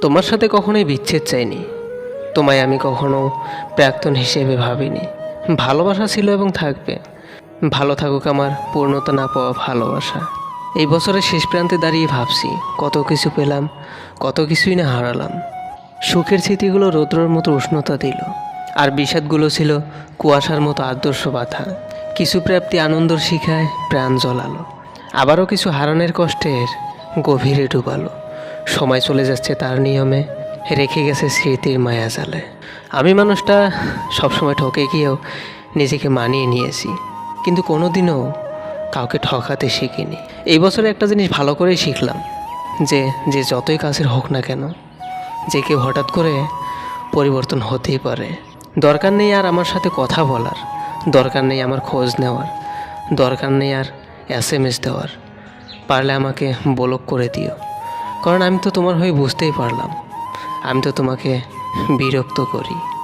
তোমার সাথে কখনোই বিচ্ছেদ চাইনি। তোমায় আমি কখনো প্রাক্তন হিসেবে ভাবিনি। ভালোবাসা ছিল এবং থাকবে। ভালো থাকুক আমার পূর্ণতা না পাওয়া ভালোবাসা। এই বছরের শেষ প্রান্তে দাঁড়িয়ে ভাবছি, কত কিছু পেলাম, কত কিছুই না হারালাম। সুখের স্মৃতিগুলো রৌদ্রর মতো উষ্ণতা দিল। আর বিষাদগুলো ছিল কুয়াশার মতো আদর্শ বাধা। কিছু প্রাপ্তি আনন্দর শিখায় প্রাণ জ্বলালো। আবারও কিছু হারানোর কষ্টের গভীরে ডুবালো। সময় চলে যাচ্ছে তার নিয়মে রেখে গেছে স্মৃতির মায়া জালে। আমি মানুষটা সবসময় ঠকে গিয়েও নিজেকে মানিয়ে নিয়েছি, কিন্তু কোনোদিনও কাউকে ঠকাতে শিখিনি। এই বছরে একটা জিনিস ভালো করেই শিখলাম যে যে যতই কাছের হোক না কেন, যে কেউ হঠাৎ করে পরিবর্তন হতেই পারে। দরকার নেই আর আমার সাথে কথা বলার, দরকার নেই আমার খোঁজ নেওয়ার, দরকার নেই আর এস এম এস দেওয়ার। পারলে আমাকে ব্লক করে দিও। কারণ আমি তো তোমার হয়ে বুঝতেই পারলাম। আমি তো তোমাকে বিরক্ত করি।